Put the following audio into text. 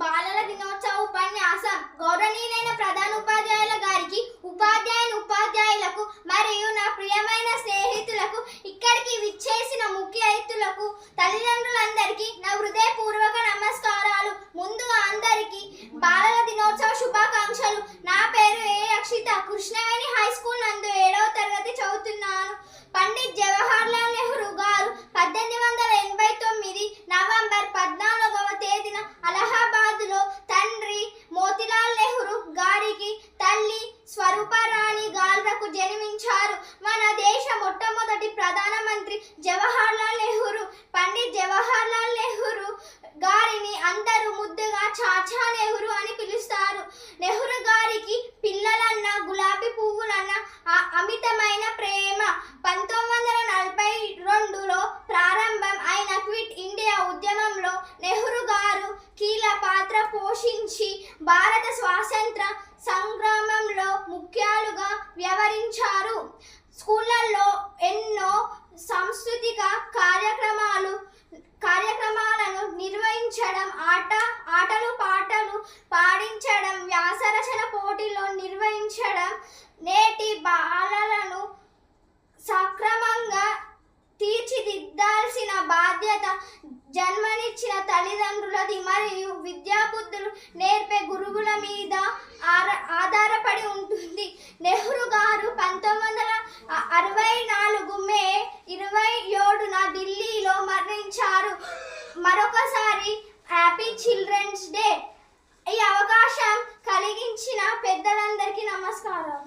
బాలల దినోత్సవ ఉపన్యాసం. గౌరవనీయులైన ప్రధాన ఉపాధ్యాయుల గారికి ఉపాధ్యాయులు ఉపాధ్యాయులకు మరియు నా ప్రియమైన స్నేహితులకు ఇక్కడికి విచ్చేసిన ముఖ్య అతిథులకు తల్లిదండ్రులందరికీ నా హృదయపూర్వక నమస్కారాలు. ముందు అందరికీ బాలల దినోత్సవ శుభాకాంక్షలు. నా పేరు A Akshitha Krishnaveni high school నందు ఏడవ తరగతి చదువుతున్నాను. పండిత్ జవహర్ లాల్ నెహ్రూ గారు పద్దెనిమిది వందల ఎనభై తొమ్మిది నవంబర్ పద్నాలుగవ తేదీన అలహాబాద్లో తండ్రి మోతిలాల్ నెహ్రూ గారికి తల్లి స్వరూపరాణి గాల్రకు జన్మించారు. మన దేశ మొట్టమొదటి ప్రధానమంత్రి జవహర్ లాల్ నెహ్రూ పండిత్ జవహర్ లాల్ నెహ్రూ గారిని అందరూ ముద్దుగా చాచా నెహ్రూ అని పిలుస్తారు. నెహ్రూ గారికి పిల్లలన్న గులాబీ పువ్వులన్న అమితమైన ప్రేమ పంతొమ్మిది వందల నలభై రెండులో ప్రారంభం అయిన క్విట్ ఇండియా ఉద్యమంలో నెహ్రూ గారు కీల పాత్ర పోషించి భారత స్వాతంత్ర ముఖ్యాలుగా వ్యవహరించారు. స్కూళ్ళల్లో ఎన్నో సాంస్కృతిక కార్యక్రమాలు కార్యక్రమాలను నిర్వహించడం ఆట ఆటలు పాటలు పాడించడం వ్యాసరచన పోటీలో నిర్వహించడం నేటి బాలలను సక్రమంగా తీర్చిదిద్దాల్సిన బాధ్యత జన్మనిచ్చిన తల్లిదండ్రులది. మరియు విద్యాబుద్ధులు నేర్పే గురువుల మీద ఆధార మరొకసారి హ్యాపీ చిల్డ్రన్స్ డే ఈ అవకాశం కలిగించిన పెద్దలందరికీ నమస్కారం.